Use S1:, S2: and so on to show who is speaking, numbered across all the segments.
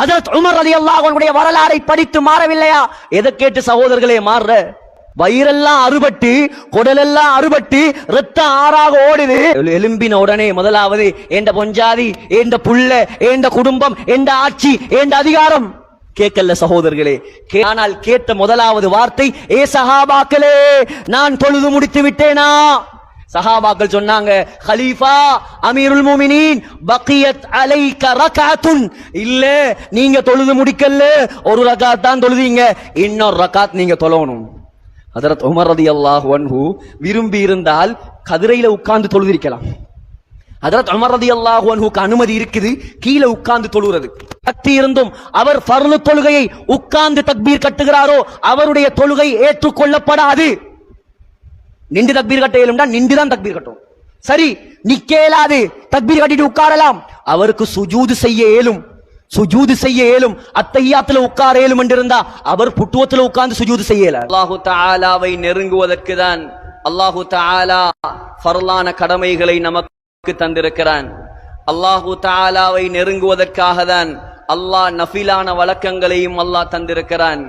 S1: அதரத் உமர் அலி அல்லாஹனுடைய வரலாறை படித்து மாறவில்லையா? எதை கேட்டு சகோதரர்களே மாறுற வயிறெல்லாம் அறுபட்டு குடலெல்லாம் அறுபட்டு ரத்தம் ஆறாக ஓடுது. எலும்பின உடனே முதலாவது ஏண்ட பொஞ்சாதி ஏண்ட புள்ள ஏண்ட குடும்பம் ஏண்ட ஆட்சி ஏண்ட அதிகாரம்? கேட்கல சகோதரர்களே. கே- ஆனால் கேட்ட முதலாவது வார்த்தை ஏ சஹாபாக்களே நான் தொழுது முடித்து விட்டேனா? சஹாபாக்கள் சொன்னாங்க ஹலீஃபா அமீருல் முமினீன் பக்கியத் அலை ரகாத்துன். இல்ல நீங்க தொழுது முடிக்கல ஒரு ரகாத் தான் தொழுதீங்க. இன்னொரு ரகாத் நீங்க தொழணும். ஹதரத் உமர் ரதி அல்லாஹ் ஒன்ஹு விரும்பி இருந்தால் கதிரையில உட்கார்ந்து தொழுதிருக்கலாம். ஹதரத் உமர் ரதி அல்லாஹ் ஒன்ஹுக்கு அனுமதி இருக்குது கீழே உட்கார்ந்து தொழுகிறது சக்தி இருந்தும் அவர் ஃபர்லு தொழுகையை உட்கார்ந்து தக்பீர் கட்டுகிறாரோ அவருடைய தொழுகை ஏற்றுக்கொள்ளப்படாது. நின்று தக்பீர் கட்ட இயலும்டா நின்று தான் தக்பீர் கட்டும். சரி நிக்க இயலாது தக்பீர் கட்டிட்டு உட்காரலாம். அவருக்கு சுஜூது செய்ய இயலும். சுஜூது செய்ய இயலும். அத்தையாத்துல உட்கார இயலும் என்றிருந்தா அவர் புட்டுவத்துல உட்கார்ந்து சுஜூது செய்யல அல்லாஹு தாலாவை நெருங்குவதற்கு தான் அல்லாஹு தாலா ஃபர்லான கடமைகளை நமக்கு தந்திருக்கிறான். அல்லாஹு தாலாவை நெருங்குவதற்காக தான் அல்லாஹ் நஃபிலான வழக்கங்களையும் அல்லாஹ் தந்திருக்கிறான்.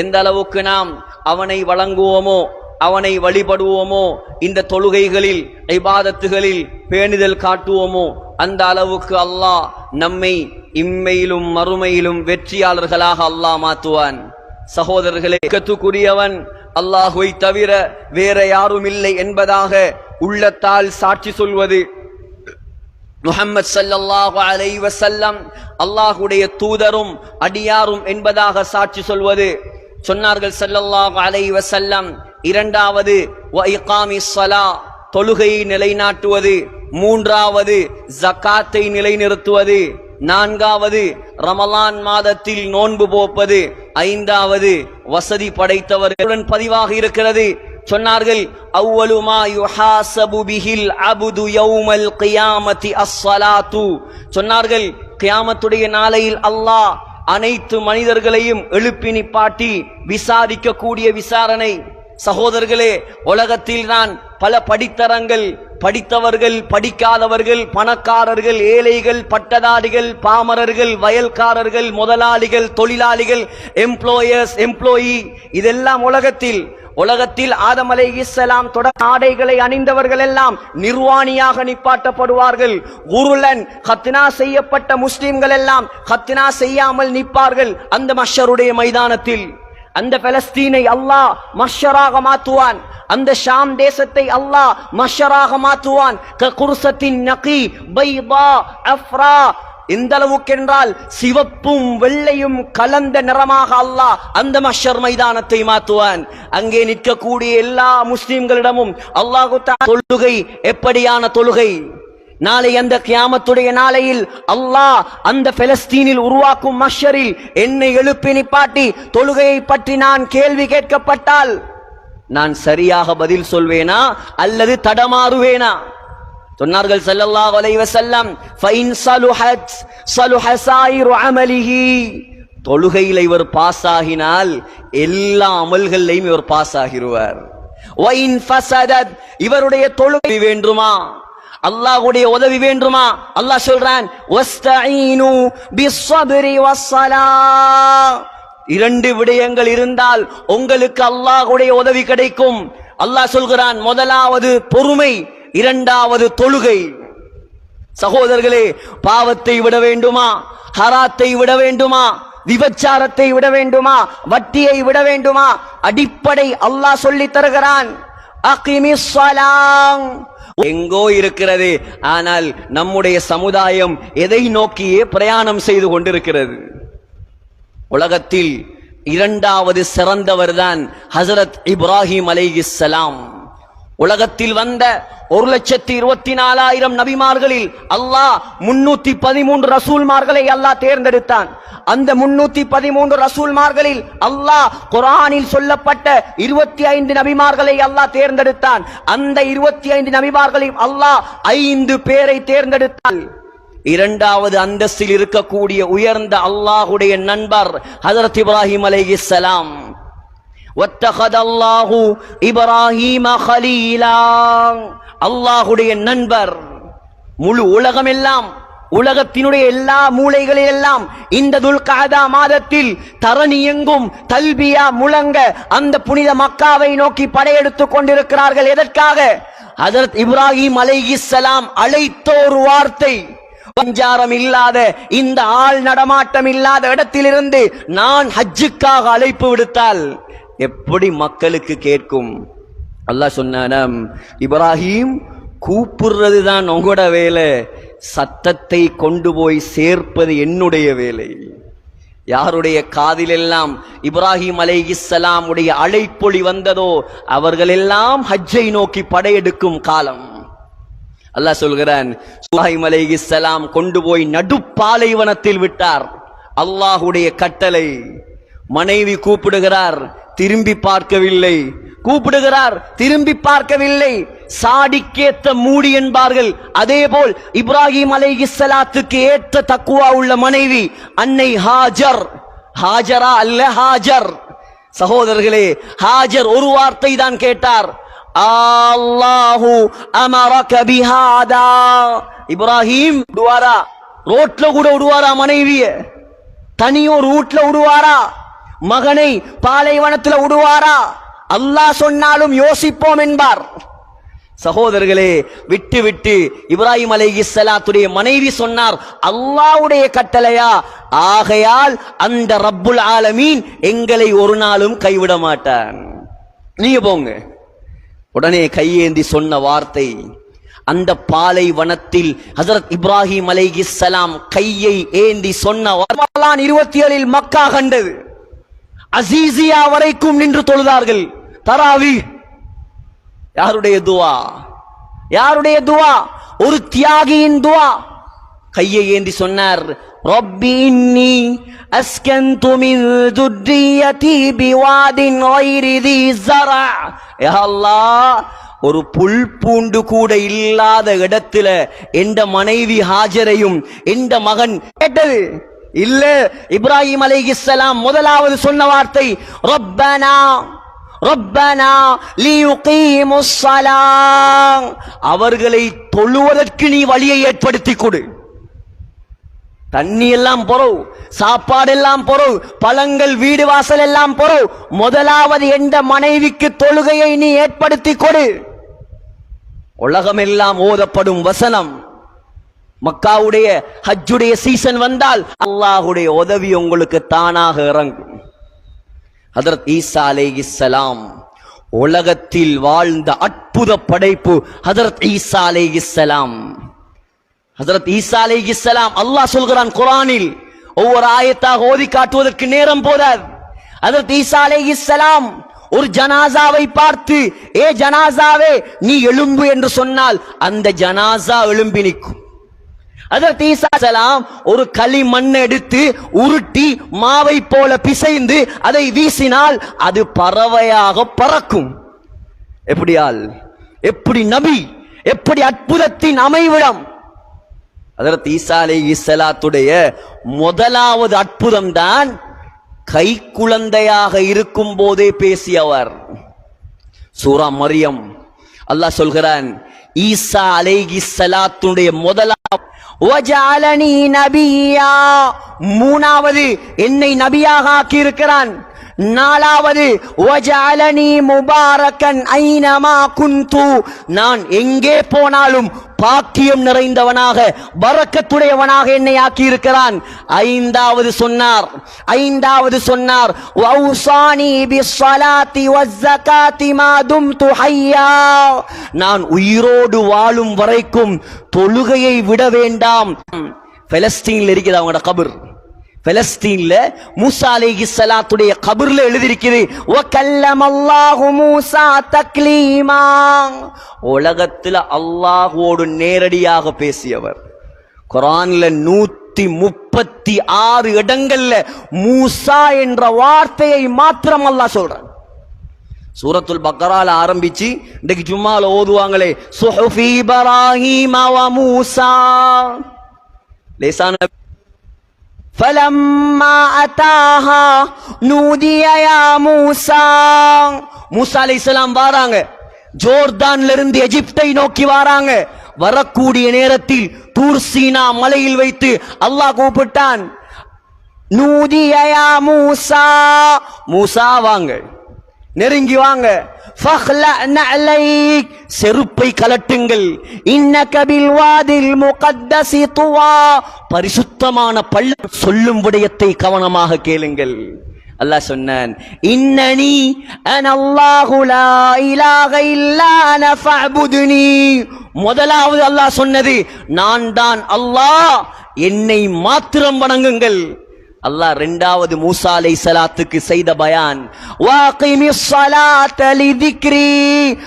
S1: எந்த அளவுக்கு நாம் அவனை வழங்குவோமோ அவனை வழிபடுவோமோ? இந்த தொழுகைகளில் ஐபாதத்துகளில் பேணிதல் காட்டுவோமோ? அந்த அளவுக்கு அல்லாஹ் நம்மை இம்மையிலும் மறுமையிலும் வெற்றியாளர்களாக அல்லாஹ் மாத்துவான் சகோதரர்களே கத்துக்குரியவன் அல்லாஹுவை தவிர வேற யாரும் இல்லை என்பதாக உள்ளத்தால் சாட்சி சொல்வது முஹம்மது சல்லாஹு அலை வசல்லம் அல்லாஹுடைய தூதரும் அடியாரும் என்பதாக சாட்சி சொல்வது சொன்னார்கள் சல்லல்லாஹு அலை வசல்லம் இரண்டாவது தொழுகையை நிலைநாட்டுவது. மூன்றாவது ஜக்காத்தை நிலைநிறுத்துவது நான்காவது ரமலான் மாதத்தில் நோன்பு போப்பது ஐந்தாவது வசதி படைத்தவர்களுடன் பதிவாக இருக்கிறது சொன்னார்கள் அவ்வளு யுஹாசபு பிஹில் அபுது யௌமல் கியாமத்தி அஸ்ஸலாத்து சொன்னார்கள் கியாமத்துடைய நாளையில் அல்லாஹ் அனைத்து மனிதர்களையும் எழுப்பி நிப்பாட்டி விசாரிக்கக்கூடிய விசாரணை சகோதரர்களே உலகத்தில் நான் பல படித்தரங்கள் படித்தவர்கள் படிக்காதவர்கள் பணக்காரர்கள் ஏழைகள் பட்டதாரிகள் பாமரர்கள் வயல்காரர்கள் முதலாளிகள் தொழிலாளிகள் எம்ப்ளாயர்ஸ் எம்ப்ளாயி இதெல்லாம் உலகத்தில் உலகத்தில் ஆதம் அலை இஸ்லாம் தொடர் ஆடைகளை அணிந்தவர்கள் எல்லாம் நிர்வாணியாக நிப்பாட்டப்படுவார்கள். குருலன் ஹத்னா செய்யப்பட்ட முஸ்லிம்கள் எல்லாம் ஹத்னா செய்யாமல் நிற்பார்கள் அந்த மஷருடைய மைதானத்தில். அந்த பலஸ்தீனை அல்லாஹ் மஷராக மாத்துவான் அந்த ஷாம் தேசத்தை அல்லாஹ் மஷராக மாத்துவான் க குர்சத்தின் நகி பைபா அஃப்ரா எந்த அளவுக்கு என்றால் சிவப்பும் வெள்ளையும் கலந்த நிறமாக அல்லாஹ் அந்த மஷர் மைதானத்தை மாத்துவான் அங்கே நிற்கக்கூடிய எல்லா முஸ்லிம்களிடமும் அல்லாஹு தொழுகை எப்படியான தொழுகை? நாளை அந்த கியாமத்துடைய நாளையில் அல்லாஹ் அந்த பெலஸ்தீனில் உருவாக்கும் மஷரில் என்னை எழுப்பி நிப்பாட்டி தொழுகையை பற்றி நான் கேள்வி கேட்கப்பட்டால் நான் சரியாக பதில் சொல்வேனா அல்லது தடமாறுவேனா? சொன்னார்கள் சல்லல்லாஹு அலைஹி வஸல்லம் ஃபைன் சலுஹத் சலுஹ சாயிரு அமலிஹி. தொழுகையில் இவர் பாஸ் ஆகினால் எல்லா அமல்கள்லையும் இவர் பாஸ் ஆகிருவார் வைன் ஃபஸதத் இவருடைய தொழுகை வேண்டுமா? அல்லாஹுடைய உதவி வேண்டுமா? அல்லாஹ் சொல்றான் இரண்டு விடயங்கள் இருந்தால் உங்களுக்கு அல்லாஹுடைய உதவி கிடைக்கும். அல்லாஹ் சொல்கிறான் முதலாவது பொறுமை இரண்டாவது தொழுகை. சகோதரர்களே பாவத்தை விட வேண்டுமா? ஹராத்தை விட வேண்டுமா? விபச்சாரத்தை விட வேண்டுமா? வட்டியை விட வேண்டுமா? அடிப்படை அல்லாஹ் சொல்லி தருகிறான் அகிமிஸ் எங்கோ இருக்கிறது. ஆனால் நம்முடைய சமுதாயம் எதை நோக்கியே பிரயாணம் செய்து கொண்டிருக்கிறது. உலகத்தில் இரண்டாவது சிறந்தவர்தான் ஹசரத் இப்ராஹிம் அலைஹிஸ்ஸலாம் உலகத்தில் வந்த ஒரு லட்சத்தி இருபத்தி நாலாயிரம் நபிமார்களில் அல்லாஹ் முன்னூத்தி பதிமூன்று ரசூல்மார்களை அல்லாஹ் தேர்ந்தெடுத்தான். அந்த முன்னூத்தி பதிமூன்று ரசூல்மார்களில் அல்லாஹ் குரானில் சொல்லப்பட்ட இருபத்தி ஐந்து நபிமார்களை அல்லாஹ் தேர்ந்தெடுத்தான். அந்த இருபத்தி ஐந்து நபிமார்களையும் அல்லாஹ் ஐந்து பேரை தேர்ந்தெடுத்தான் இரண்டாவது அந்தஸ்தில் இருக்கக்கூடிய உயர்ந்த அல்லாஹுடைய நண்பர் ஹதரத் இப்ராஹிம் அலை இஸ்லாம் ஒத்தகதல்லாஹு இப்ராஹிம ஹலீலா. அல்லாஹுடைய நண்பர். முழு உலகம் எல்லாம் உலகத்தினுடைய எல்லா மூளைகளில் எல்லாம் இந்த துல்காதா மாதத்தில் தரணி எங்கும் தல்பியா முழங்க அந்த புனித மக்காவை நோக்கி படையெடுத்து கொண்டிருக்கிறார்கள். எதற்காக? அதரத் இப்ராஹிம் அலைஹிஸ்ஸலாம் அழைத்தோர் வார்த்தை. பஞ்சாரம் இல்லாத இந்த ஆள் நடமாட்டம் இல்லாத இடத்திலிருந்து நான் ஹஜ்ஜுக்காக அழைப்பு விடுத்தால் எப்படி மக்களுக்கு கேட்கும்? அல்லாஹ் சொன்னானாம் இப்ராஹிம் கூப்பிடுறது தான் உங்களோட வேலை. சத்தத்தை கொண்டு போய் சேர்ப்பது என்னுடைய வேலை. யாருடைய காதிலெல்லாம் இப்ராஹிம் அலை உடைய அழைப்பொழி வந்ததோ அவர்களெல்லாம் ஹஜ்ஜை நோக்கி படையெடுக்கும் காலம். அல்லாஹ் சொல்கிறான் சுஹாயிம் அலை இஸ்லாம் கொண்டு போய் நடுப்பாலைவனத்தில் விட்டார். அல்லாஹுடைய கட்டளை. மனைவி கூப்பிடுகிறார் திரும்பி பார்க்கவில்லை. கூப்பிடுகிறார் திரும்பி பார்க்கவில்லை. சாடிக்கேத்த மூடி என்பார்கள். அதே போல் இப்ராஹிம் அலைஹிஸ்ஸலாத்துக்கு ஏற்ற தக்குவா உள்ள மனைவி அன்னை ஹாஜர். ஹாஜரா அல்ல ஹாஜர். சகோதரர்களே ஹாஜர் ஒரு வார்த்தை தான் கேட்டார். அல்லாஹு அமரக பிஹாதா. இப்ராஹிம் விடுவாரா? ரோட்ல கூட விடுவாரா மனைவிய? தனியோர் வீட்ல விடுவாரா? மகனை பாலைவனத்தில் விடுவாரா? அல்லாஹ் சொன்னாலும் யோசிப்போம் என்பார். சகோதரர்களே விட்டு விட்டு இப்ராஹிம் அலைஹிஸ்ஸலாத்துடைய மனைவி சொன்னார் அல்லாவுடைய கட்டளையா? ஆகையால் அந்த ரப்புல் ஆலமீன் எங்களை ஒரு நாளும் கைவிட மாட்டான். நீங்க போங்க. உடனே கையேந்தி சொன்ன வார்த்தை அந்த பாலை வனத்தில் ஹசரத் இப்ராஹிம் அலைஹிஸ்ஸலாம் கையை ஏந்தி சொன்ன இருபத்தி ஏழில் மக்கா கண்டது. அசீசியா வரைக்கும் நின்று தொழுதார்கள். தராவி. யாருடைய துவா? யாருடைய துவா? ஒரு தியாகியின் துவா. கையை ஏந்தி சொன்னார் ரப்பி இன்னி அஸ்கந்து மின் துர்ரியதி பிவாதின் ஐரிதி ஜரா. யா அல்லாஹ் ஒரு புல் பூண்டு கூட இல்லாத இடத்துல எந்த மனைவி ஹாஜரையும் எந்த மகன் கேட்டது? இல்ல இப்ராஹிம் அலைஹிஸ்ஸலாம் முதலாவது சொன்ன வார்த்தை ரப்பனா ரப்பனா லியுகீமுஸ் ஸலாம் அவர்களை தொழுவதற்கு நீ வழியை ஏற்படுத்தி கொடு. தண்ணி எல்லாம் பொறவு சாப்பாடு எல்லாம் பொறவு பழங்கள் வீடு வாசல் எல்லாம் பொறவு. முதலாவது எந்த மனைவிக்கு தொழுகையை நீ ஏற்படுத்தி கொடு. உலகமெல்லாம் ஓதப்படும் வசனம் மக்காவுடைய ஹஜ்ஜுடைய சீசன் வந்தால் அல்லாஹுடைய உதவி உங்களுக்கு தானாக இறங்கும். ஹதரத் ஈசா அலைஹிஸ்ஸலாம் உலகத்தில் வாழ்ந்த அற்புத படைப்பு ஹதரத் ஈசா அலைஹிஸ்ஸலாம் ஹதரத் ஈசா அலைஹிஸ்ஸலாம் அல்லாஹ் சொல்கிறான் குரானில் ஒவ்வொரு ஆயத்தாக ஓதி காட்டுவதற்கு நேரம் போதாது. ஹதரத் ஈசா அலைஹிஸ்ஸலாம் ஒரு ஜனாசாவை பார்த்து ஏ ஜனாசாவே நீ எழும்பு என்று சொன்னால் அந்த ஜனாசா எழும்பி நிற்கும். அதற்கு ஈசா அலைஹிஸ்ஸலாம் ஒரு களி மண்ணை எடுத்து உருட்டி மாவை போல பிசைந்து அதை வீசினால் அது பறவையாக பறக்கும். எப்படியால்? எப்படி நபி? எப்படி அற்புதத்தின் அமைவிடம்? அதற்கு ஈசா அலைஹிஸ்ஸலாத்துடைய முதலாவது அற்புதம் தான் கை குழந்தையாக இருக்கும் போதே பேசியவர். சூரா மரியம். அல்லாஹ் சொல்கிறான் ஈசா அலைகி சலாத்துடைய வஜஅலனி மூணாவது என்னை நபியாக ஆக்கியிருக்கிறான். நாலாவது வஜஅலனி முபாரக்கன் ஐனமா குந்து நான் எங்கே போனாலும் பாக்கியம் நிறைந்தவனாக பரக்கத்துடையவனாக என்னை ஆக்கியிருக்கிறான். ஐந்தாவது சொன்னார் ஐந்தாவது சொன்னார் வௌசானி நான் உயிரோடு வாழும் வரைக்கும் தொழுகையை விட வேண்டாம். பெலஸ்டீனில் இருக்கிறது அவங்களோட கபர். பலஸ்தீன்ல மூசா அலைஹிஸ்ஸலாத்துடைய கபர்ல எழுதியிருக்குது வ கல்லமல்லாஹு மூசா தக்லீமா உலகத்துல அல்லாஹ்வோடு நேரடியாக பேசியவர் குரான்ல நூத்தி முப்பத்தி ஆறு இடங்கள்ல மூசா என்ற வார்த்தையை மாத்திரம் அல்லாஹ் சொல்றான் சூரத்துல் பக்கரால ஆரம்பிச்சு இன்னைக்கு ஜும்மால ஓதுவாங்களே சுஹஃபி இப்ராஹீம வ மூசா லேசான فلما أتاها نودي يا موسى மூசா அலைஹிஸ்ஸலாம் வாராங்க ஜோர்தான்ல இருந்து எகிப்தை நோக்கி வாராங்க வரக்கூடிய நேரத்தில் தூர் சீனா மலையில் வைத்து அல்லாஹ் கூப்பிட்டான் நூதியா மூசா மூசா வாங்க நெருங்கி வாங்க ஃபஹ்லஅ அலைக் செருப்பை கலட்டுங்கள். இன்ன கபில் வாதில் முகத்தஸி துவா பரிசுத்தமான பள்ள சொல்லும் விடயத்தை கவனமாக கேளுங்கள். அல்லாஹ் சொன்னான் இன்னனி அனல்லாஹு லா இலாஹ இல்லா அன ஃபஅபுதுனி. முதலாவது அல்லாஹ் சொன்னது நான் தான் அல்லாஹ் என்னை மாத்திரம் வணங்குங்கள். அல்லாஹ் ரெண்டாவது மூசா அலை சலாத்துக்கு செய்த பயான். வாகிமிஸ் ஸலாத்த லிதிக்ரி.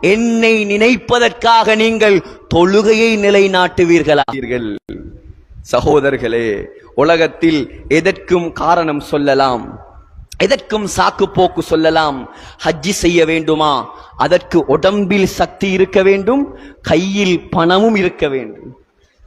S1: என்னை நினைப்பதற்காக நீங்கள் தொழுகையை நிலைநாட்டுவீர்களார்கள் சகோதரர்களே உலகத்தில் எதற்கும் காரணம் சொல்லலாம் எதற்கும் சாக்கு போக்கு சொல்லலாம் ஹஜ்ஜி செய்ய வேண்டுமா? அதற்கு உடம்பில் சக்தி இருக்க வேண்டும் கையில் பணமும் இருக்க வேண்டும்.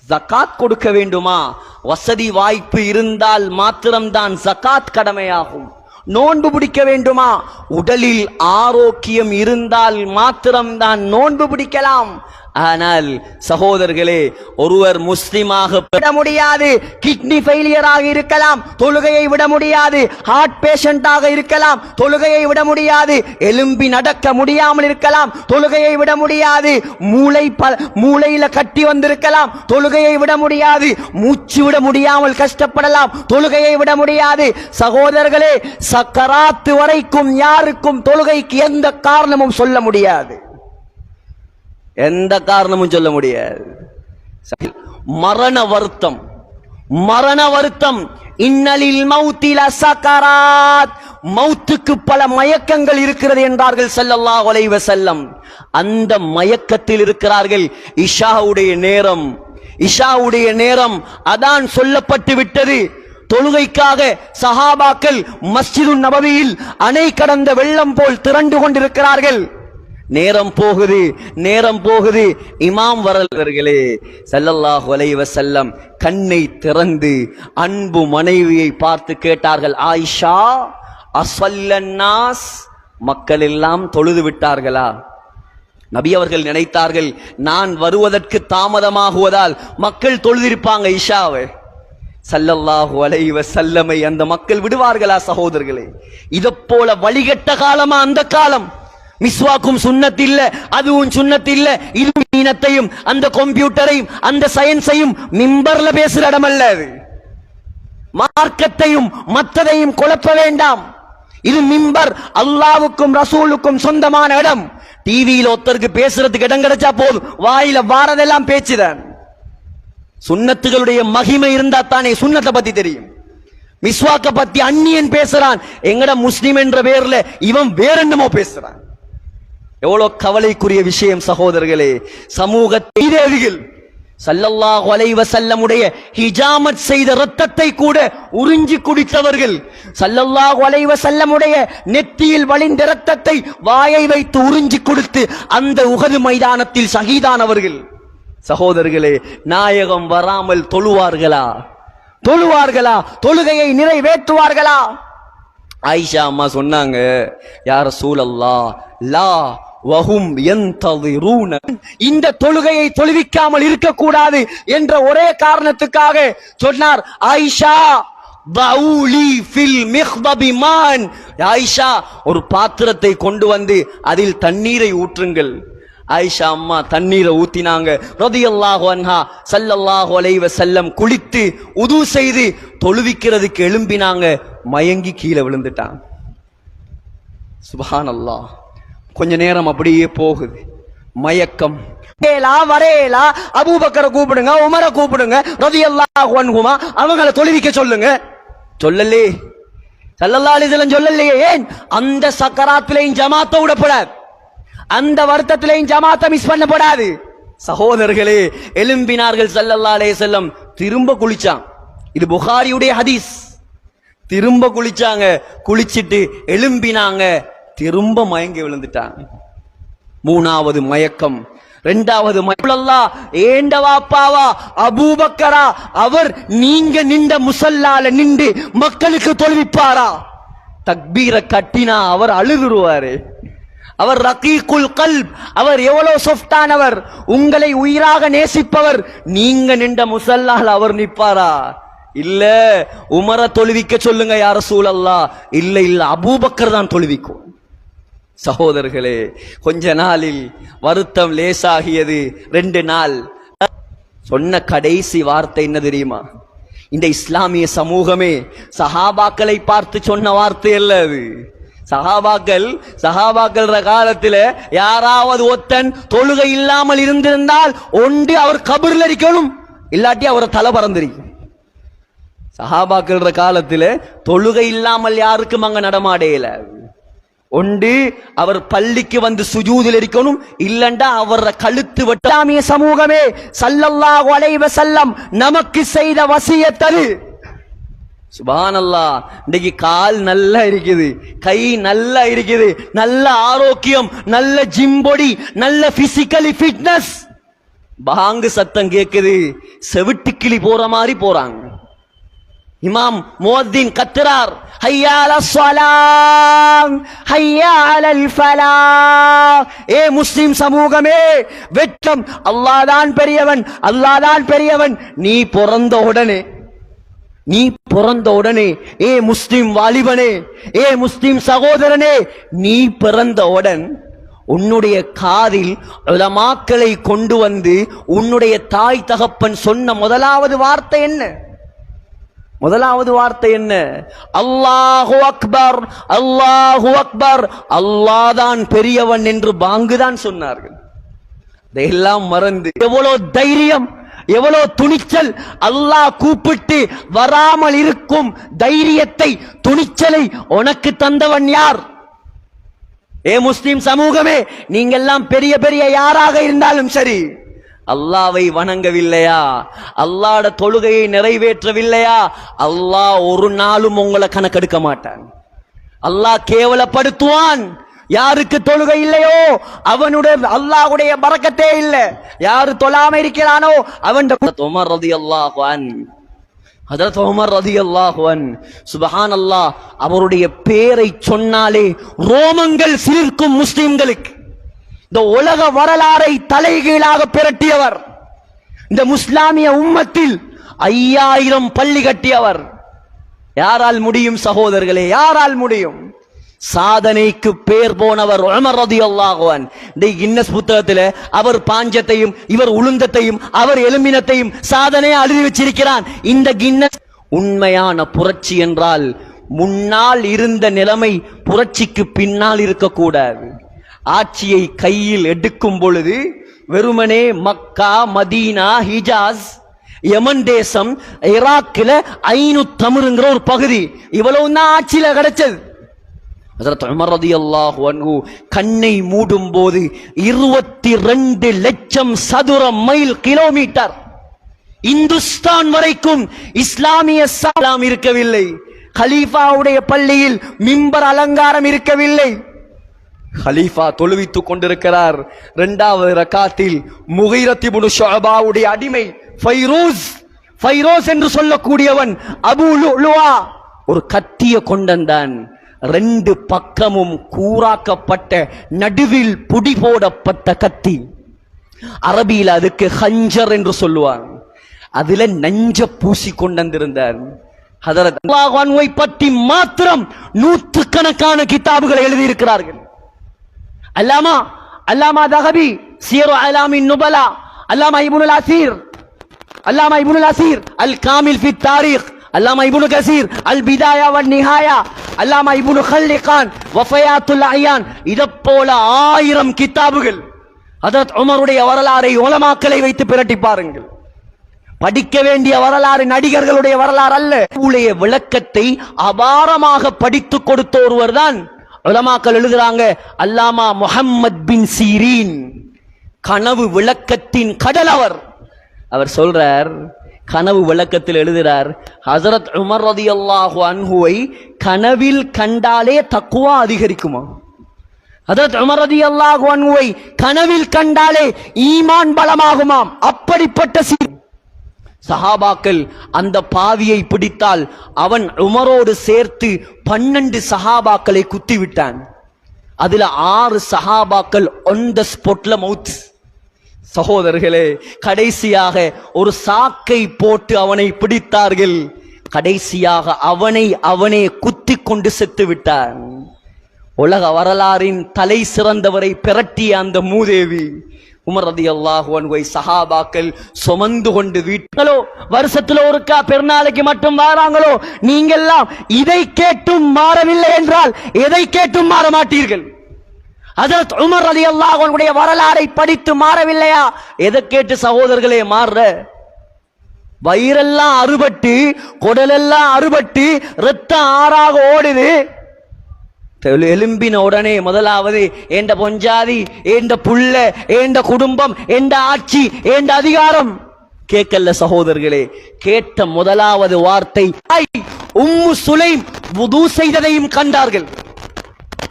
S1: ஜக்காத் கொடுக்க வேண்டுமா? வசதி வாய்ப்பு இருந்தால் மாத்திரம்தான் ஜக்காத் கடமையாகும். நோன்பு பிடிக்க வேண்டுமா? உடலில் ஆரோக்கியம் இருந்தால் மாத்திரம்தான் நோன்பு பிடிக்கலாம். ஆனால் சகோதரர்களே ஒருவர் முஸ்லிமாக விட முடியாது. கிட்னி ஃபெயிலியராக இருக்கலாம். தொழுகையை விட முடியாது. ஹார்ட் பேஷண்டாக இருக்கலாம். தொழுகையை விட முடியாது. எலும்பி நடக்க முடியாமல் இருக்கலாம். தொழுகையை விட முடியாது. மூளை ப- மூளையில கட்டி வந்திருக்கலாம். தொழுகையை விட முடியாது. மூச்சு விட முடியாமல் கஷ்டப்படலாம். தொழுகையை விட முடியாது. சகோதரர்களே சக்கராத்து வரைக்கும் யாருக்கும் தொழுகைக்கு எந்த காரணமும் சொல்ல முடியாது. எந்த காரணமும் சொல்ல முடியாது. மரண வருத்தம். மரண வருத்தம். இன்னலில் மௌத்தில சக்கராத். மௌத்துக்கு பல மயக்கங்கள் இருக்கிறது என்றார்கள் செல்லல்லா ஒலைவ செல்லம் அந்த மயக்கத்தில் இருக்கிறார்கள் இஷாவுடைய நேரம். இஷாவுடைய நேரம் அதான் சொல்லப்பட்டு விட்டது. தொழுகைக்காக சஹாபாக்கள் மஸ்ஜிது நபவியில் அணை கடந்த வெள்ளம் போல் திரண்டு கொண்டிருக்கிறார்கள். நேரம் போகுது நேரம் போகுது. இமாம் வரல்வர்களே ஸல்லல்லாஹு வலைவ செல்லம் கண்ணை திறந்து அன்பு மனைவியை பார்த்து கேட்டார்கள் ஆயிஷா அஸ்வல்லன்னாஸ் மக்கள் எல்லாம் தொழுது விட்டார்களா? நபி அவர்கள் நினைத்தார்கள் நான் வருவதற்கு தாமதமாகுவதால் மக்கள் தொழுதிருப்பாங்க இஷாவை சல்லல்லாஹு அலைவ செல்லமை அந்த மக்கள் விடுவார்களா சகோதரர்களே? இதை போல வழிகட்ட காலமா அந்த காலம்? மிஸ்வாக்கும் சுண்ணத் இல்ல அதுவும் சுண்ணத் இல்ல இது அந்த கம்ப்யூட்டரையும் அந்த சயின்ஸையும் மிம்பர்ல பேசுற இடமல்ல அது. மார்க்கத்தையும் மற்றதையும் குழப்ப வேண்டாம். இது மிம்பர் அல்லாவுக்கும் ரசூலுக்கும் சொந்தமான இடம். டிவியில ஒருத்தருக்கு பேசுறதுக்கு இடம் கிடைச்சா போதும். வாயில வாரதெல்லாம் பேச்சுதான் சுண்ணத்துகளுடைய மகிமை இருந்தா தானே சுன்னத்தை பத்தி தெரியும். மிஸ்வாக்க பத்தி அந்நியன் பேசுறான். எங்கட முஸ்லிம் என்ற பேர்ல இவன் வேற என்னமோ பேசுறான். எவ்வளோ கவலைக்குரிய விஷயம் சகோதரர்களே. சமூக தேவிகள் சல்லல்லாஹு அலைஹி செல்லமுடைய ஹிஜாமத் செய்த ரத்தத்தை கூட உறிஞ்சி குடித்தவர்கள் சல்லல்லாஹு அலைஹி செல்லமுடைய நெத்தியில் வழிந்த ரத்தத்தை வாயை வைத்து உறிஞ்சி கொடுத்து அந்த உகது மைதானத்தில் சகிதானவர்கள் சகோதரர்களே நாயகம் வராமல் தொழுவார்களா? தொழுவார்களா? தொழுகையை நிறைவேற்றுவார்களா? ஆயிஷா அம்மா சொன்னாங்க யார சூழல்லா லா வஹும் யந்ததிரூன. இந்த தொழுகையை தொழுவிக்காமல் இருக்கக்கூடாது என்ற ஒரே காரணத்துக்காக சொன்னார் ஆயிஷா பவுலி ஃபில் மிஹ்பபிமான் ஆயிஷா ஒரு பாத்திரத்தை கொண்டு வந்து அதில் தண்ணீரை ஊற்றுங்கள். ஆயிஷா அம்மா தண்ணீரை ஊத்தினாங்க. ரதியல்லாஹு அன்ஹா ஸல்லல்லாஹு அலைவ செல்லம் குளித்து உது செய்து தொழுவிக்கிறதுக்கு எழும்பினாங்க மயங்கி கீழே விழுந்துட்டான். சுபான் சுபஹானல்லாஹ். கொஞ்ச நேரம் அப்படியே போகுது. மயக்கம். வரேலா வரேலா அபூபக்கரை கூப்பிடுங்க உமரை கூப்பிடுங்க ரதியல்லாஹு அன்ஹுமா அவங்கள தொழுவிக்க சொல்லுங்க. சொல்லலே. ஸல்லல்லாஹு அலைஹி வஸல்லம் சொல்லலையே ஏன்? அந்த சக்கராத்திலையும் ஜமாத்தை விடப்படாது. அந்த வருத்தத்திலையும் ஜமாத்தை மிஸ் பண்ணப்படாது. சகோதரர்களே எழும்பினார்கள் ஸல்லல்லாஹு அலைஹி வஸல்லம் திரும்ப குளிச்சான். இது புகாரியுடைய ஹதீஸ். திரும்ப குளிச்சாங்க குளிச்சிட்டு எழும்பினாங்க திரும்ப மயங்கி விழுந்துட்டான். மூணாவது மயக்கம். ரெண்டாவது மயக்கல்லா ஏண்ட வாப்பாவா அபூபக்கரா அவர் நீங்க நின்ற முசல்லால நின்று மக்களுக்கு தொழுவிப்பாரா? தக்பீரை கட்டினா அவர் அழுதுருவாரு. அவர் ரகீக்குல் கல்ப் அவர் எவ்வளவு சொஃப்டானவர்? உங்களை உயிராக நேசிப்பவர் நீங்க நின்ற முசல்லால் அவர் நிற்பாரா? இல்ல உமர தொழுவிக்க சொல்லுங்க யார சூழல்லா இல்ல இல்ல அபூபக்கர் தான் தொழுவிக்கும். சகோதரர்களே கொஞ்ச நாளில் வருத்தம் லேசாகியது. ரெண்டு நாள். சொன்ன கடைசி வார்த்தை என்ன தெரியுமா? இந்த இஸ்லாமிய சமூகமே சஹாபாக்களை பார்த்து சொன்ன வார்த்தை அல்ல அது. சஹாபாக்கள் சஹாபாக்கள் காலத்துல யாராவது ஒத்தன் தொழுகை இல்லாமல் இருந்திருந்தால் ஒன்று அவர் கபரில் இருக்கணும் இல்லாட்டி அவரை தலை பறந்திருக்கும். சஹாபாக்கள் காலத்துல தொழுகை இல்லாமல் யாருக்கும் அங்க நடமாடையில ஒன்று அவர் பள்ளிக்கு வந்து சுஜூதில் இருக்கணும் இல்லண்டா அவர கழுத்து வட்டாமிய சமூகமே சல்லல்லா அலைஹி செல்லம் நமக்கு செய்த வசியத்தது சுபானல்லா இன்னைக்கு கால் நல்லா இருக்குது கை நல்லா இருக்குது நல்ல ஆரோக்கியம் நல்ல ஜிம் பொடி நல்ல பிசிக்கலி ஃபிட்னஸ் பாங்கு சத்தம் கேட்குது செவிட்டு கிளி போற மாதிரி போறாங்க. இமாம் மோத்தின் கத்துறார் ஹையா அல ஸலாம் ஃபலா ஏ முஸ்லிம் சமூகமே வெட்கம். அல்லாதான் பெரியவன் அல்லாதான் பெரியவன். நீ பிறந்த உடனே நீ பிறந்த உடனே ஏ முஸ்லிம் வாலிபனே ஏ முஸ்லிம் சகோதரனே நீ பிறந்தவுடன் உன்னுடைய காதில் உலமாக்களை கொண்டு வந்து உன்னுடைய தாய் தகப்பன் சொன்ன முதலாவது வார்த்தை என்ன? முதலாவது வார்த்தை என்ன? அல்லாஹு அக்பர் அல்லாஹு அக்பர். அல்லாஹ் தான் பெரியவன் என்று பாங்குதான் சொன்னார்கள். இதையெல்லாம் மறந்து எவ்வளவு தைரியம் எவ்வளவு துணிச்சல். அல்லாஹ் கூப்பிட்டு வராமல் இருக்கும் தைரியத்தை துணிச்சலை உனக்கு தந்தவன் யார்? ஏ முஸ்லிம் சமூகமே நீங்கெல்லாம் பெரிய பெரிய யாராக இருந்தாலும் சரி அல்லாவை வணங்கவில்லையா? அல்லாட தொழுகையை நிறைவேற்றவில்லையா? அல்லாஹ் ஒரு நாளும் உங்களை கணக்கெடுக்க மாட்டான். அல்லாஹ் கேவலப்படுத்துவான். யாருக்கு தொழுகை இல்லையோ அவனுடைய அல்லாஹ்வுடைய பறக்கத்தே இல்லை. யாரு தொழாம இருக்கிறானோ அவன் Umar Rati an Hazrat Umar அல்லாஹுவன் சுபஹான் அல்லாஹ் அவருடைய பேரை சொன்னாலே ரோமங்கள் சிலிர்க்கும் முஸ்லிம்களுக்கு. இந்த உலக வரலாறை தலைகீழாக பிரட்டியவர். இந்த முஸ்லாமிய உம்மத்தில் ஐயாயிரம் பள்ளி கட்டியவர். யாரால் முடியும் சகோதரர்களே யாரால் முடியும்? சாதனைக்கு பேர் போனவர் உமர் ரதியல்லாஹு அன். கின்னஸ் அவர் பாஞ்சத்தையும் இவர் உளுந்தத்தையும் அவர் எலும்பினத்தையும் சாதனையை அழுதி வச்சிருக்கிறான். இந்த கின்னஸ் உண்மையான புரட்சி என்றால் முன்னால் இருந்த நிலைமை புரட்சிக்கு பின்னால் இருக்கக்கூடாது. ஆட்சியை கையில் எடுக்கும் பொழுது வெறுமனே மக்கா மதீனா ஹிஜாஸ் யமன் தேசம் ஈராக்கில் ஐநூ தமிழ்ங்கிற ஒரு பகுதி. இவ்வளவு தான் ஆட்சியில் கிடைச்சது. கண்ணை மூடும் போது இருபத்தி ரெண்டு லட்சம் சதுர மைல் கிலோமீட்டர். இந்துஸ்தான் வரைக்கும் இஸ்லாமிய சாலாம் இருக்கவில்லை. ஹலீஃபாவுடைய பள்ளியில் மிம்பர் அலங்காரம் இருக்கவில்லை. ஹலீஃபா தொழுவித்துக் கொண்டிருக்கிறார். இரண்டாவது ரக்காத்தில் முகைரத்திபுனு ஷுஅபாவுடைய அடிமை ஃபைரூஸ் ஃபைரோஸ் என்று சொல்லக்கூடியவன் அபு லுவா ஒரு கத்திய கொண்டந்தான். ரெண்டு பக்கமும் கூறாக்கப்பட்ட நடுவில் புடி போடப்பட்ட கத்தி. அரபியில் அதுக்கு ஹஞ்சர் என்று சொல்லுவான். அதுல நஞ்ச பூசி கொண்டிருந்தார் ஹதரத் பற்றி மாத்திரம் நூற்றுக்கணக்கான கிதாபுகளை எழுதியிருக்கிறார்கள். அல்லாமா அல்லாமா தஹபி சீரோ அலாமின் நுபலா அல்லாமா இபுனுல் அசீர் அல்லாமா இபுனுல் அசீர் அல் காமில் ஃபி தாரீக் அல்லாமா இபுனு கசீர் அல் பிதாயா வன் நிஹாயா அல்லாமா இபுனு ஹல்லிகான் வஃபயாத்துல் அயான் இதை போல ஆயிரம் கிதாபுகள். அதரத் உமருடைய வரலாறை உலமாக்களை வைத்து பிரட்டி பாருங்கள். படிக்க வேண்டிய வரலாறு நடிகர்களுடைய வரலாறு அல்ல. விளக்கத்தை அபாரமாக படித்து கொடுத்த ஒருவர் தான் உலமாக்கள் எழுதுறாங்க அல்லாமா முஹம்மத் பின் சீரீன் கனவு விளக்கத்தின் கடல் அவர். அவர் சொல்றார் கனவு விளக்கத்தில் எழுதுகிறார் ஹசரத் உமர் ரதியல்லாஹு அன்ஹுவை கனவில் கண்டாலே தக்குவா அதிகரிக்குமா? ஹதரத் உமர் ரதியல்லாஹு அன்ஹுவை கனவில் கண்டாலே ஈமான் பலமாகுமாம்? அப்படிப்பட்ட சீர் சஹாபாக்கள் அந்த பாவியை பிடித்தால் அவன் உமரோடு சேர்த்து பன்னெண்டு சஹாபாக்களை குத்தி விட்டான் அதுல ஆறு சஹாபாக்கள் ஒன் த ஸ்பாட்ல மவுத் சகோதரர்களே கடைசியாக ஒரு சாக்கை போட்டு அவனை பிடித்தார்கள். கடைசியாக அவனை அவனே குத்தி கொண்டு செத்து விட்டான். உலக வரலாறின் தலை சிறந்தவரை பிரட்டிய அந்த மூதேவி உமர் ரதி அல்லாஹுவை சஹாபாக்கள் சுமந்து கொண்டு வீட்டுகளோ வருஷத்துல ஒருக்கா பெருநாளைக்கு மட்டும் வாராங்களோ நீங்கெல்லாம் இதை கேட்டும் மாறவில்லை என்றால் எதை கேட்டும் மாற மாட்டீர்கள்? அதற்கு உமர் ரதி அல்லாஹுடைய வரலாறை படித்து மாறவில்லையா? எதை கேட்டு சகோதரர்களே மாறுற வயிறெல்லாம் அறுபட்டு குடலெல்லாம் அறுபட்டு ரத்தம் ஆறாக ஓடுது. தெளி- எலும்பின உடனே முதலாவது ஏண்ட பொஞ்சாதி ஏண்ட புள்ள ஏண்ட குடும்பம் ஏண்ட ஆட்சி ஏண்ட அதிகாரம்? கேட்கல சகோதரர்களே கேட்ட முதலாவது வார்த்தை உம்மு சுலைம் புது செய்ததையும் கண்டார்கள்.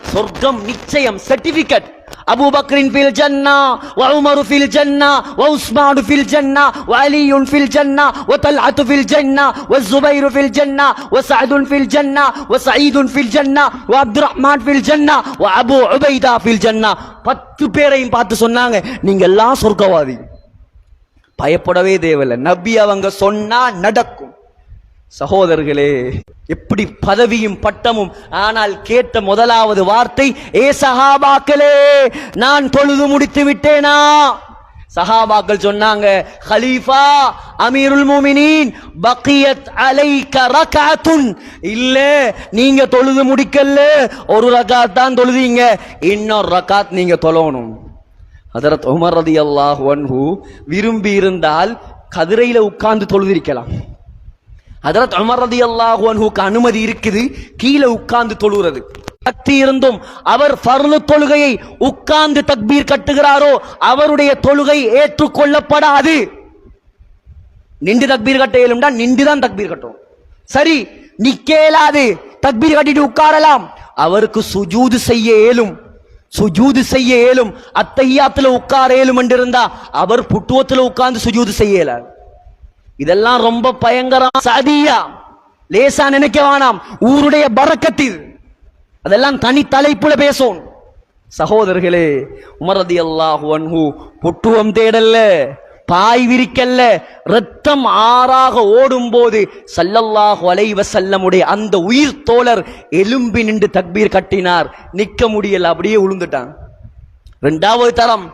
S1: சொர்க்கம் நிச்சயம் சர்டிபிகேட் அபூ பக்ரின் ஃபில் ஜன்னா வ உமரு ஃபில் ஜன்னா வ உஸ்மான் ஃபில் ஜன்னா வ அலி ஃபில் ஜன்னா வ தல்அத் ஃபில் ஜன்னா வ ஜுபைரு ஃபில் ஜன்னா வ சஅத் ஃபில் ஜன்னா வ சயீதுன் ஃபில் ஜன்னா வ அப்துர் ரஹ்மான் ஃபில் ஜன்னா வ அபூ உபைதா ஃபில் ஜன்னா பத்து பேரையும் பார்த்து சொன்னாங்க நீங்க எல்லாம் சொர்க்கவாதி. பயப்படவே தேவையில்லை. நபி அவங்க சொன்னா நடக்கும். சகோதரர்களே எப்படி பதவியும் பட்டமும் ஆனால் கேட்ட முதலாவது வார்த்தை ஏ சஹாபாக்களே நான் தொழுது முடித்து விட்டேனா? சஹாபாக்கள் சொன்னாங்க ஹலீஃபா அமீருல் மூமினீன் பக்கியத் அலைக ரகாத்துன். இல்ல நீங்க தொழுது முடிக்கல ஒரு ரகாத் தான் தொழுதீங்க இன்னொரு ரகாத் நீங்க தொழணும். ஹதரத் உமர் ரதியல்லாஹு அன்ஹு விரும்பி இருந்தால் கதிரையில உட்கார்ந்து தொழுதிருக்கலாம். அதரத் உமர் ரதியல்லாஹு அன்ஹுக்கு அனுமதி இருக்குது. கீழே உட்கார்ந்து தொழுகிறது சக்தி இருந்தும் அவர் ஃபர்லு தொழுகையை உட்கார்ந்து தக்பீர் கட்டுகிறாரோ அவருடைய தொழுகை ஏற்றுக்கொள்ளப்படாது. நின்று தக்பீர் கட்ட இயலும்டா நின்று தான் தக்பீர் கட்டும் சரி நிக்கேலாது தக்பீர் கட்டிட்டு உட்காரலாம். அவருக்கு சுஜூது செய்ய இயலும். சுஜூது செய்ய இயலும். அத்தையாத்துல உட்கார இயலும் என்றிருந்தா அவர் புட்டுவத்துல உட்கார்ந்து சுஜூது செய்ய இயலாது. இதெல்லாம் ரொம்ப பயங்கரம் சதியா லேசா நினைக்க வேணாம். ஊருடைய பறக்கத்தில். இது அதெல்லாம் தனி தலைப்புல பேசும். சகோதரர்களே உமரதி அல்லாஹு அன்ஹு பொட்டுவம் தேடல்ல பாய் விரிக்கல்ல ரத்தம் ஆறாக ஓடும் போது சல்லல்லாஹு அலைவ செல்லமுடைய அந்த உயிர் தோழர் எலும்பி நின்று தக்பீர் கட்டினார். நிக்க முடியல அப்படியே உளுந்துட்டான். ரெண்டாவது தரம்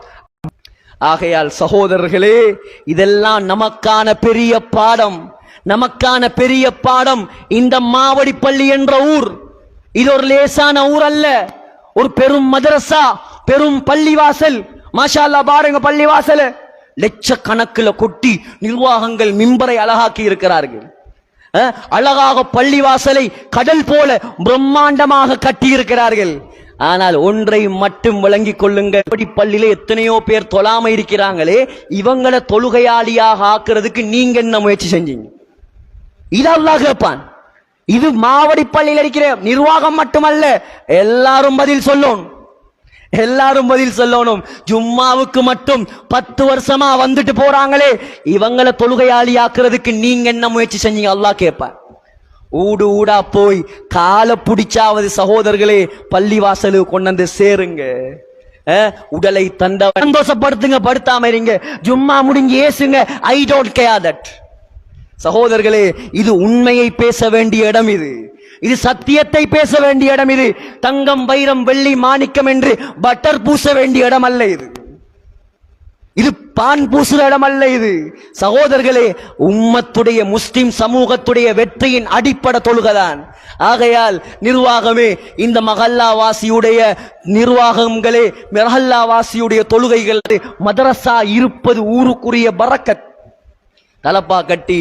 S1: ஆகையால் சகோதரர்களே இதெல்லாம் நமக்கான பெரிய பாடம். நமக்கான பெரிய பாடம் இந்த மாவடிப்பள்ளி என்ற ஊர். இது ஒரு லேசான ஊர் அல்ல. ஒரு பெரும் மதரசா பெரும் பள்ளிவாசல். மாஷால்லா பாருங்க பள்ளிவாசல். லட்சக்கணக்கில் கொட்டி நிர்வாகங்கள் மிம்பரை அழகாக்கி இருக்கிறார்கள். அழகாக பள்ளிவாசலை கடல் போல பிரம்மாண்டமாக கட்டி இருக்கிறார்கள் ஆனால் ஒன்றை மட்டும் விளங்கிக் கொள்ளுங்க இப்படி பள்ளியில எத்தனையோ பேர் தொழாம இருக்கிறாங்களே இவங்களை தொழுகையாளியாக ஆக்குறதுக்கு நீங்க என்ன முயற்சி செஞ்சீங்க? இது அல்லாஹ் கேட்பான். இது மாவடி பள்ளியில் இருக்கிற நிர்வாகம் மட்டுமல்ல எல்லாரும் பதில் சொல்லணும். எல்லாரும் பதில் சொல்லணும். ஜும்மாவுக்கு மட்டும் பத்து வருஷமா வந்துட்டு போறாங்களே இவங்களை தொழுகையாளி ஆக்குறதுக்கு நீங்க என்ன முயற்சி செஞ்சீங்க? அல்லாஹ் கேட்பான். ஊடு ஊடா போய் காலை பிடிச்சாவது சகோதரர்களே பள்ளிவாசலு கொண்டு வந்து சேருங்க. உடலை தந்த சந்தோஷப்படுத்துங்க படுத்தாம இருங்க. ஜும்மா முடிஞ்சு ஏசுங்க. ஐ டோன்ட் கேர் தட் சகோதரர்களே இது உண்மையை பேச வேண்டிய இடம் இது. இது சத்தியத்தை பேச வேண்டிய இடம் இது. தங்கம் வைரம் வெள்ளி மாணிக்கம் என்று பட்டர் பூச வேண்டிய இடம் அல்ல இது. இது பான் பூசுற இடம் அல்ல இது. சகோதரர்களே உம்மத்துடைய முஸ்லிம் சமூகத்துடைய வெற்றியின் அடிப்படை தொழுகதான். ஆகையால் நிர்வாகமே இந்த மகல்லாவாசியுடைய நிர்வாகங்களே மகல்லாவாசியுடைய தொழுகைகள் மதரசா இருப்பது ஊருக்குரிய பறக்கத். தலப்பா கட்டி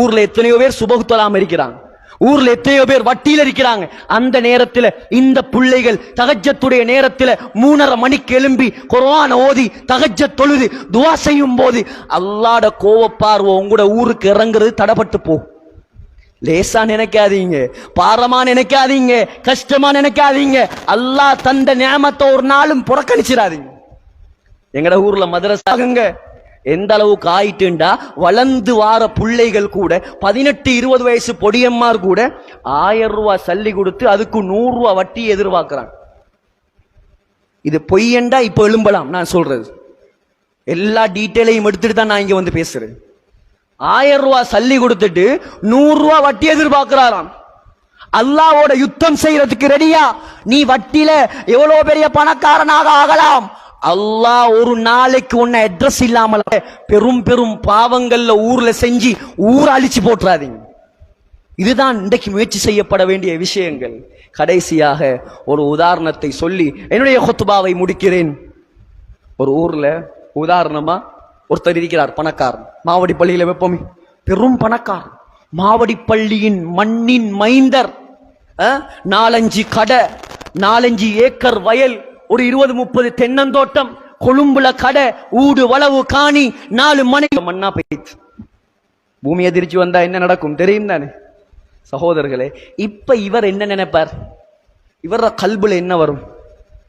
S1: ஊர்ல எத்தனையோ பேர் சுபகு இருக்கிறாங்க. ஊர்ல எத்தனையோ பேர் வட்டியில் இருக்கிறாங்க. அந்த நேரத்துல இந்த பிள்ளைகள் தகஜத்துடைய நேரத்துல மூணரை மணிக்கு எழும்பி குரான ஓதி தகஜ தொழுது துவா செய்யும் போது அல்லாட கோவப்பார்வை உங்களோட ஊருக்கு இறங்குறது தடப்பட்டு போ. லேசா நினைக்காதீங்க பாரமா நினைக்காதீங்க கஷ்டமா நினைக்காதீங்க. அல்லாஹ் தந்த நியமத்தை ஒரு நாளும் புறக்கணிச்சிடாதீங்க. எங்கட ஊர்ல மதரசாகுங்க. எந்த அளவுக்கு ஆயிட்டுண்டா வளர்ந்து வார பிள்ளைகள் கூட பதினெட்டு இருபது வயசு பொடியம்மார் கூட ஆயிரம் ரூபாய் சல்லி கொடுத்து அதுக்கு நூறுரூவா வட்டி எதிர்பார்க்குறான். இது பொய்யண்டா? இப்போ எழும்பலாம் நான் சொல்றது. எல்லா டீட்டெயிலையும் எடுத்துட்டு தான் நான் இங்கே வந்து பேசுறேன். ஆயிரம் ரூபாய் சல்லி கொடுத்துட்டு நூறுரூவா வட்டி எதிர்பார்க்கிறாராம். அல்லாவோட யுத்தம் செய்யறதுக்கு ரெடியா நீ வட்டியில எவ்வளோ பெரிய பணக்காரனாக ஆகலாம்? அல்லாஹ் ஒரு நாளைக்கு உன்னை அட்ரஸ் இல்லாமல் பெரும் பெரும் பாவங்கள்ல ஊர்ல செஞ்சு ஊர் அழிச்சு போட்டுறாதீங்க. இதுதான் இன்றைக்கு முயற்சி செய்யப்பட வேண்டிய விஷயங்கள். கடைசியாக ஒரு உதாரணத்தை சொல்லி என்னுடைய கொத்துபாவை முடிக்கிறேன். ஒரு ஊர்ல உதாரணமா ஒருத்தர் இருக்கிறார் பணக்காரன். மாவடி பள்ளியில வைப்போமே. பெரும் பணக்காரன். மாவடி பள்ளியின் மண்ணின் மைந்தர். நாலஞ்சு கடை நாலஞ்சு ஏக்கர் வயல் ஒரு இருபது முப்பது தென்னந்தோட்டம் கொழும்புல கடை ஊடு வளவு காணி நாலு மணி மண்ணா போயிடுச்சு. பூமி எதிர்ச்சி வந்தா என்ன நடக்கும்? தெரியும் தானே? சகோதரர்களே இப்ப இவர் என்ன நினைப்பார்? இவர கல்புல என்ன வரும்?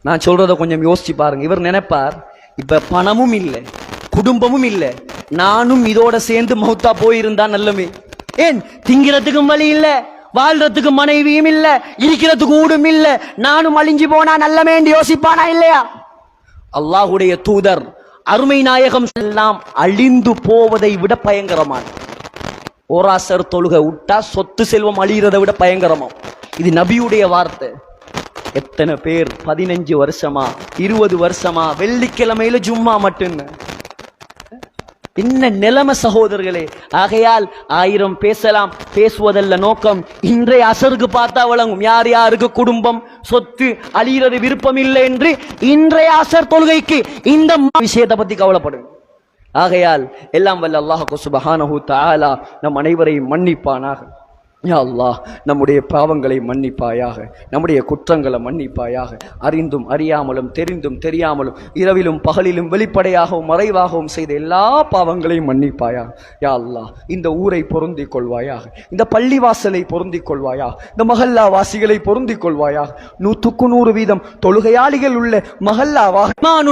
S1: நான் சொல்றத கொஞ்சம் யோசிச்சு பாருங்க. இவர் நினைப்பார் இப்ப பணமும் இல்லை குடும்பமும் இல்லை நானும் இதோட சேர்ந்து மௌத்தா போயிருந்தா நல்லமே. ஏன்? திங்கிறதுக்கும் வழி இல்ல. வாழ்றதுக்கு மனைவியும் இல்ல இருக்கிறதுக்கு ஊடும் இல்ல. நானும் அழிஞ்சு போனா நல்லமேண்டு யோசிப்பானா இல்லையா? அல்லாஹுடைய தூதர் அருமை நாயகம் எல்லாம் அழிந்து போவதை விட பயங்கரமான ஓராசர் தொழுகை விட்டா சொத்து செல்வம் அழிகிறதை விட பயங்கரமா இது நபியுடைய வார்த்தை. எத்தனை பேர் பதினஞ்சு வருஷமா இருபது வருஷமா வெள்ளிக்கிழமையில ஜும்மா மட்டும்னு. என்ன நிலைமை சகோதரர்களே ஆகையால் ஆயிரம் பேசலாம் பேசுவதல்ல நோக்கம். இன்றைய அசருக்கு பார்த்தா வழங்கும் யார் யாருக்கு குடும்பம் சொத்து அழியிறது விருப்பம் இல்லை என்று இன்றைய அசர் தொழுகைக்கு இந்த விஷயத்தை பத்தி கவலைப்படுங்க ஆகையால் எல்லாம் வல்ல அல்லாஹு சுபஹானஹு தாலா நம் அனைவரையும் மன்னிப்பானாக. யா அல்லாஹ் நம்முடைய பாவங்களை மன்னிப்பாயாக நம்முடைய குற்றங்களை மன்னிப்பாயாக அறிந்தும் அறியாமலும் தெரிந்தும் தெரியாமலும் இரவிலும் பகலிலும் வெளிப்படையாகவும் மறைவாகவும் செய்த எல்லா பாவங்களையும் மன்னிப்பாயாக. யா அல்லா இந்த ஊரை பொருந்தி கொள்வாயாக இந்த பள்ளிவாசலை பொருந்தி கொள்வாயா இந்த மஹல்லா வாசிகளை பொருந்தி கொள்வாயாக. நூற்றுக்கு நூறு வீதம் தொழுகையாளிகள் உள்ள மஹல்லா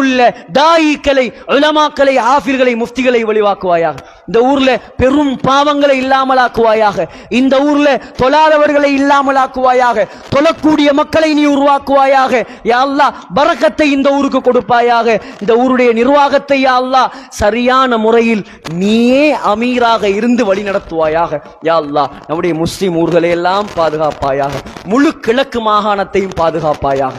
S1: உள்ள தாயிக்களை உலமாக்களை ஆஃபிர்களை முஃப்திகளை வழிவாக்குவாயாக. இந்த ஊர்ல பெரும் பாவங்களை இல்லாமலாக்குவாயாக. இந்த ஊர்ல தொழாதவர்களை இல்லாமலாக்குவாயாக தொழக்கூடிய மக்களை நீ உருவாக்குவாயாக. யா பரக்கத்தை இந்த ஊருக்கு கொடுப்பாயாக. இந்த ஊருடைய நிர்வாகத்தை யா சரியான முறையில் நீயே அமீராக இருந்து வழி நடத்துவாயாக. யா நம்முடைய முஸ்லிம் ஊர்களை எல்லாம் பாதுகாப்பாயாக. முழு கிழக்கு மாகாணத்தையும் பாதுகாப்பாயாக.